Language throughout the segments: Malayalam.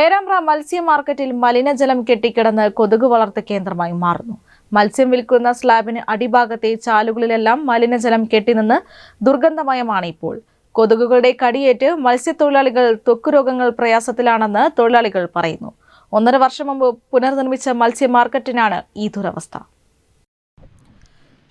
പേരാമ്പ്ര മത്സ്യ മാർക്കറ്റിൽ മലിനജലം കെട്ടിക്കിടന്ന് കൊതുക് വളർത്ത കേന്ദ്രമായി മാറുന്നു. മത്സ്യം വിൽക്കുന്ന സ്ലാബിന് അടിഭാഗത്തെ ചാലുകളിലെല്ലാം മലിനജലം കെട്ടിനിന്ന് ദുർഗന്ധമയമാണ് ഇപ്പോൾ. കൊതുകുകളുടെ കടിയേറ്റ് മത്സ്യത്തൊഴിലാളികൾ ത്വക്ക് രോഗങ്ങൾ പ്രയാസത്തിലാണെന്ന് തൊഴിലാളികൾ പറയുന്നു. ഒന്നര വർഷം മുമ്പ് പുനർനിർമ്മിച്ച മത്സ്യ മാർക്കറ്റിനാണ് ഈ ദുരവസ്ഥ.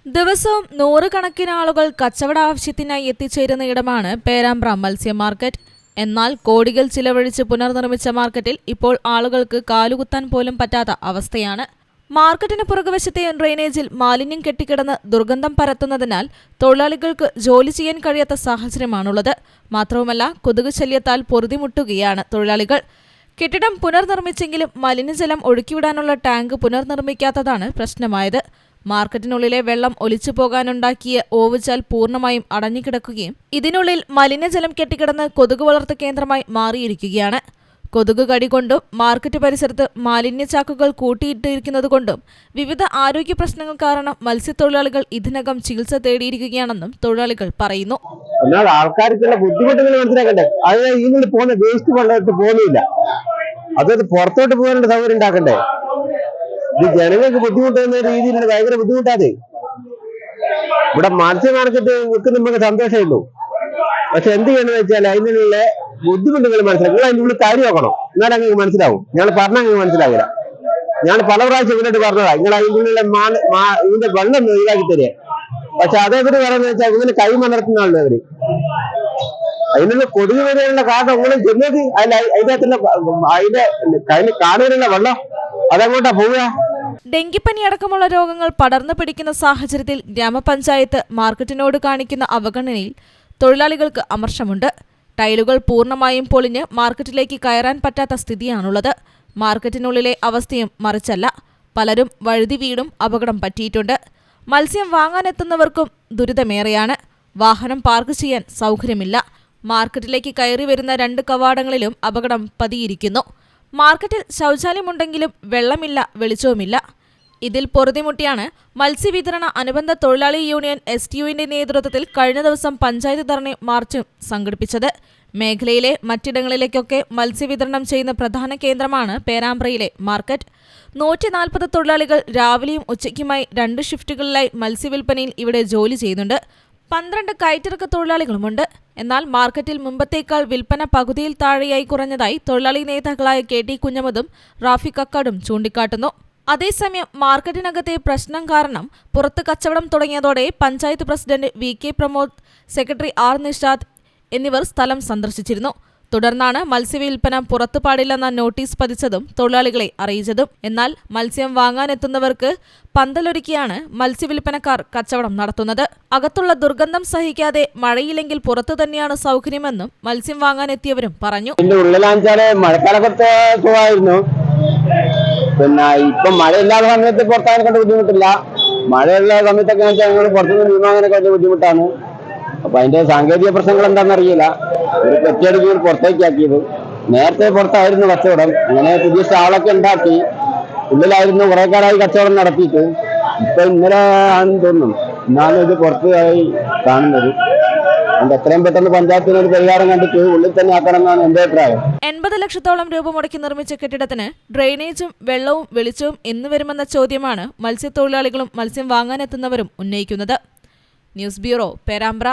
ദിവസവും നൂറുകണക്കിന് ആളുകൾ കച്ചവട ആവശ്യത്തിനായി എത്തിച്ചേരുന്ന ഇടമാണ് പേരാമ്പ്ര മത്സ്യ മാർക്കറ്റ്. എന്നാൽ കോടികൾ ചിലവഴിച്ച് പുനർനിർമ്മിച്ച മാർക്കറ്റിൽ ഇപ്പോൾ ആളുകൾക്ക് കാലുകുത്താൻ പോലും പറ്റാത്ത അവസ്ഥയാണ്. മാർക്കറ്റിന് പുറകുവശത്തെ ഡ്രെയിനേജിൽ മാലിന്യം കെട്ടിക്കിടന്ന് ദുർഗന്ധം പരത്തുന്നതിനാൽ തൊഴിലാളികൾക്ക് ജോലി ചെയ്യാൻ കഴിയാത്ത സാഹചര്യമാണുള്ളത്. മാത്രവുമല്ല കൊതുക് ശല്യത്താൽ പൊറുതിമുട്ടുകയാണ് തൊഴിലാളികൾ. കെട്ടിടം പുനർനിർമ്മിച്ചെങ്കിലും മലിനജലം ഒഴുക്കിവിടാനുള്ള ടാങ്ക് പുനർനിർമ്മിക്കാത്തതാണ് പ്രശ്നമായത്. മാർക്കറ്റിനുള്ളിലെ വെള്ളം ഒലിച്ചു പോകാനുണ്ടാക്കിയ ഓവുചാൽ പൂർണമായും അടഞ്ഞുകിടക്കുകയും ഇതിനുള്ളിൽ മലിനജലം കെട്ടിക്കിടന്ന് കൊതുക് വളർത്തു കേന്ദ്രമായി മാറിയിരിക്കുകയാണ്. കൊതുക് കടി കൊണ്ടും മാർക്കറ്റ് പരിസരത്ത് മാലിന്യ ചാക്കുകൾ കൂട്ടിയിട്ടിരിക്കുന്നതുകൊണ്ടും വിവിധ ആരോഗ്യ പ്രശ്നങ്ങൾ കാരണം മത്സ്യത്തൊഴിലാളികൾ ഇതിനകം ചികിത്സ തേടിയിരിക്കുകയാണെന്നും തൊഴിലാളികൾ പറയുന്നു. എന്നാൽ ആൾക്കാർക്കുള്ള ബുദ്ധിമുട്ടുകൾ മനസ്സിലാക്കണ്ടേ? അതായത് വേസ്റ്റ് വെള്ളത്തിൽ പോകുന്നില്ല. അതത് പുറത്തോട്ട് പോകാനുള്ള സൗകര്യം ഉണ്ടാക്കണ്ടേ? ഇത് ജനങ്ങൾക്ക് ബുദ്ധിമുട്ടുന്ന രീതിയിൽ ഭയങ്കര ബുദ്ധിമുട്ടാതെ ഇവിടെ മത്സ്യ മാർക്കറ്റ് നിൽക്കുന്ന നമുക്ക് സന്തോഷമേ ഉള്ളൂ. പക്ഷെ എന്ത് ചെയ്യണമെന്ന് വെച്ചാൽ അതിനുള്ള ബുദ്ധിമുട്ടുകൾ മനസ്സിലാക്കും നിങ്ങൾ അതിന്റെ ഉള്ളിൽ കാര്യം നോക്കണം. എന്നാലും അങ്ങനെ മനസ്സിലാവും. ഞങ്ങൾ പറഞ്ഞാൽ അങ്ങനെ മനസ്സിലാവില്ല. ഞാൻ പല പ്രാവശ്യം ഇവരോട് പറഞ്ഞതാ. നിങ്ങൾ അതിന്റെ ഉള്ളിലെ ഇതിന്റെ വെള്ളം ഒഴിവാക്കി തരിക. പക്ഷെ അതേപോലെ പറയുന്നത് വെച്ചാൽ ഇങ്ങനെ കൈ മലർത്തുന്ന ആളുടെ അവർ. അതിനുള്ള കൊതുക് വരെയുള്ള കാരണം നിങ്ങൾ ചെന്നത് അതിൽ അതിനകത്തുള്ള അതിന്റെ കയ്യിൽ വെള്ളം അതങ്ങോട്ടാ പോവുക. ഡെങ്കിപ്പനി അടക്കമുള്ള രോഗങ്ങൾ പടർന്നു പിടിക്കുന്ന സാഹചര്യത്തിൽ ഗ്രാമപഞ്ചായത്ത് മാർക്കറ്റിനോട് കാണിക്കുന്ന അവഗണനയിൽ തൊഴിലാളികൾക്ക് അമർഷമുണ്ട്. ടൈലുകൾ പൂർണമായും പൊളിഞ്ഞ് മാർക്കറ്റിലേക്ക് കയറാൻ പറ്റാത്ത സ്ഥിതിയാണുള്ളത്. മാർക്കറ്റിനുള്ളിലെ അവസ്ഥയും മറിച്ചല്ല. പലരും വഴുതി വീടും അപകടം പറ്റിയിട്ടുണ്ട്. മത്സ്യം വാങ്ങാനെത്തുന്നവർക്കും ദുരിതമേറെയാണ്. വാഹനം പാർക്ക് ചെയ്യാൻ സൗകര്യമില്ല. മാർക്കറ്റിലേക്ക് കയറി വരുന്ന രണ്ട് കവാടങ്ങളിലും അപകടം പതിയിരിക്കുന്നു. മാർക്കറ്റിൽ ശൗചാലയമുണ്ടെങ്കിലും വെള്ളമില്ല വെളിച്ചവുമില്ല. ഇതിൽ പൊറുതിമുട്ടിയാണ് മത്സ്യവിതരണ അനുബന്ധ തൊഴിലാളി യൂണിയൻ എസ് ടി യുവിന്റെ നേതൃത്വത്തിൽ കഴിഞ്ഞ ദിവസം പഞ്ചായത്ത് ധർണയും മാർച്ചും സംഘടിപ്പിച്ചത്. മേഖലയിലെ മറ്റിടങ്ങളിലേക്കൊക്കെ മത്സ്യവിതരണം ചെയ്യുന്ന പ്രധാന കേന്ദ്രമാണ് പേരാമ്പ്രയിലെ മാർക്കറ്റ്. നൂറ്റി നാൽപ്പത് തൊഴിലാളികൾ രാവിലെയും ഉച്ചയ്ക്കുമായി രണ്ട് ഷിഫ്റ്റുകളിലായി മത്സ്യവിൽപ്പനയിൽ ഇവിടെ ജോലി ചെയ്യുന്നുണ്ട്. പന്ത്രണ്ട് കയറ്റിറക്ക തൊഴിലാളികളുമുണ്ട്. എന്നാൽ മാർക്കറ്റിൽ മുമ്പത്തേക്കാൾ വിൽപ്പന പകുതിയിൽ താഴെയായി കുറഞ്ഞതായി തൊഴിലാളി നേതാക്കളായ കെ ടി കുഞ്ഞമതും റാഫി കക്കാടും ചൂണ്ടിക്കാട്ടുന്നു. അതേസമയം മാർക്കറ്റിനകത്തെ പ്രശ്നം കാരണം പുറത്ത് കച്ചവടം തുടങ്ങിയതോടെ panchayat president V K Pramod secretary R Nishad എന്നിവർ സ്ഥലം സന്ദർശിച്ചിരുന്നു. തുടർന്നാണ് മത്സ്യവിൽപ്പന പുറത്തു പാടില്ലെന്ന നോട്ടീസ് പതിച്ചതും തൊഴിലാളികളെ അറിയിച്ചതും. എന്നാൽ മത്സ്യം വാങ്ങാനെത്തുന്നവർക്ക് പന്തലൊരുക്കിയാണ് മത്സ്യവിൽപ്പനക്കാർ കച്ചവടം നടത്തുന്നത്. അകത്തുള്ള ദുർഗന്ധം സഹിക്കാതെ മഴയില്ലെങ്കിൽ പുറത്തു തന്നെയാണ് സൗകര്യമെന്നും മത്സ്യം വാങ്ങാനെത്തിയവരും പറഞ്ഞു. പിന്നെ ഇപ്പൊ മഴയില്ലാത്ത സമയത്ത് പുറത്താകാൻ ബുദ്ധിമുട്ടില്ല. മഴയുള്ള സമയത്തൊക്കെ ഞങ്ങൾ പുറത്തുനിന്ന് വലിയ ബുദ്ധിമുട്ടാണ്. അപ്പൊ അതിന്റെ സാങ്കേതിക പ്രശ്നങ്ങൾ എന്താണെന്ന് അറിയില്ല. ഒരു പെറ്റിയടിക്ക് പുറത്തേക്ക് ആക്കിയത്. നേരത്തെ പുറത്തായിരുന്നു കച്ചവടം. അങ്ങനെ പുതിയ സ്റ്റാളൊക്കെ ഉണ്ടാക്കി. ഉള്ളിലായിരുന്നു കുറെ കാലമായി കച്ചവടം നടത്തിയിട്ട്. ഇപ്പൊ ഇന്നലെ ആണെന്ന് തോന്നുന്നു. ഇന്നാണ് ഇത് പുറത്തായി കാണുന്നത്. എത്രയും പെട്ടെന്ന് പഞ്ചായത്തിന് ഒരു പരിഹാരം കണ്ടിട്ട് ഉള്ളിൽ തന്നെ ആക്കണം എന്നാണ് എന്റെ അഭിപ്രായം. എൺപത് ലക്ഷത്തോളം രൂപ മുടക്കി നിർമ്മിച്ച കെട്ടിടത്തിന് ഡ്രെയിനേജും വെള്ളവും വെളിച്ചവും എന്ന് വരുമെന്ന ചോദ്യമാണ് മത്സ്യത്തൊഴിലാളികളും മത്സ്യം വാങ്ങാനെത്തുന്നവരും ഉന്നയിക്കുന്നത്. News bureau Perambra